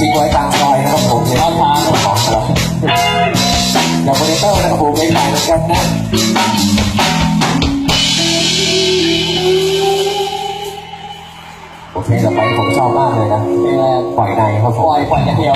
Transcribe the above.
ทิ้งไว้กลางซอยนะครับผมเนี่ยเอาทางของครับเดี๋ยวโมนเตอร์นะครับผมไม่ไปเหมือนกันนะโอเคต่อไปผมชอบมากเลยนะปนล่อยในครับผปมล่อยปล่อยอย่างเดียว